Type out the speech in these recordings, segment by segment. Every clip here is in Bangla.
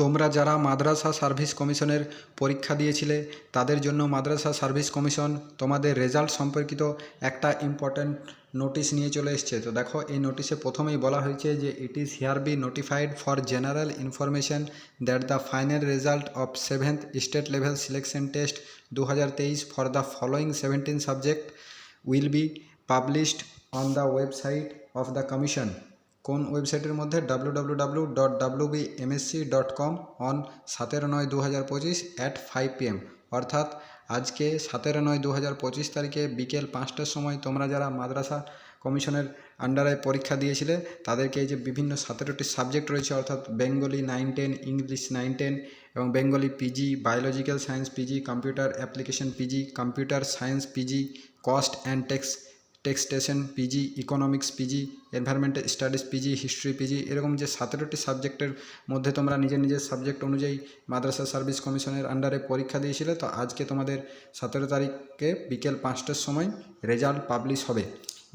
তোমরা যারা মাদ্রাসা সার্ভিস কমিশনের পরীক্ষা দিয়েছিলে, তাদের জন্য মাদ্রাসা সার্ভিস কমিশন তোমাদের রেজাল্ট সম্পর্কিত একটা ইম্পর্ট্যান্ট নোটিশ নিয়ে চলে এসছে। তো দেখো, এই নোটিশে প্রথমেই বলা হয়েছে যে it is here be notified for general information that the final result of seventh state level selection test দু হাজার তেইশ for the following seventeen subject will be published on the website of the commission কোন ওয়েবসাইটের মধ্যে W W W dot W B MSC dot com on সতেরো নয় দু হাজার পঁচিশ অ্যাট ফাইভ পিএম অর্থাৎ আজকে সতেরো নয় দু হাজার পঁচিশ তারিখে বিকেল পাঁচটার সময় তোমরা যারা মাদ্রাসা কমিশনের আন্ডারে পরীক্ষা দিয়েছিলে, তাদেরকে এই যে বিভিন্ন সতেরোটি সাবজেক্ট রয়েছে, অর্থাৎ Bengali nine ten English nine ten এবং Bengali PG biological science PG computer application PG computer science PG cost and tax taxation PG economics PG environmental studies PG history PG এরকম যে সতেরোটি সাবজেক্টের মধ্যে তোমরা নিজের নিজের সাবজেক্ট অনুযায়ী মাদ্রাসা সার্ভিস কমিশনের আন্ডারে পরীক্ষা দিয়েছিলে, তো আজকে তোমাদের সতেরো তারিখে বিকেল পাঁচটার সময় রেজাল্ট পাবলিশ হবে।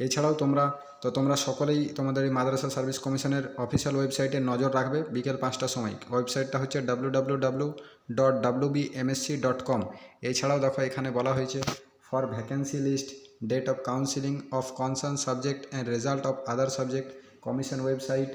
এছাড়াও তোমরা, তো তোমরা সকলেই তোমাদের এই মাদ্রাসা সার্ভিস কমিশনের অফিসিয়াল ওয়েবসাইটে নজর রাখবে বিকেল পাঁচটার সময়। ওয়েবসাইটটা হচ্ছে W W W dot W B MSC dot com এছাড়াও দেখো এখানে বলা হয়েছে for vacancy list date of counseling of concerned subject, and result of other subject, commission website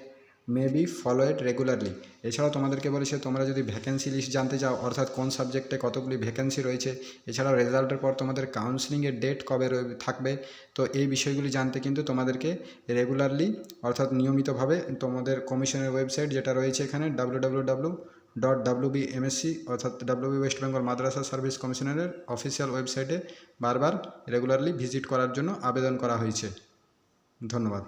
may be followed regularly এছাড়াও তোমাদেরকে বলেছে তোমরা যদি ভ্যাকেন্সি লিস্ট জানতে চাও, অর্থাৎ কোন সাবজেক্টে কতগুলি ভ্যাকেন্সি রয়েছে, এছাড়াও রেজাল্টের পর তোমাদের কাউন্সিলিংয়ের ডেট কবে থাকবে, তো এই বিষয়গুলি জানতে কিন্তু তোমাদেরকে রেগুলারলি অর্থাৎ নিয়মিতভাবে তোমাদের কমিশনের ওয়েবসাইট যেটা রয়েছে এখানে W W W dot WB MSC অর্থাৎ ডাব্লিউবি ওয়েস্ট বেঙ্গল মাদ্রাসা সার্ভিস কমিশনারের অফিসিয়াল ওয়েবসাইটে বারবার রেগুলারলি ভিজিট করার জন্য আবেদন করা হয়েছে। ধন্যবাদ।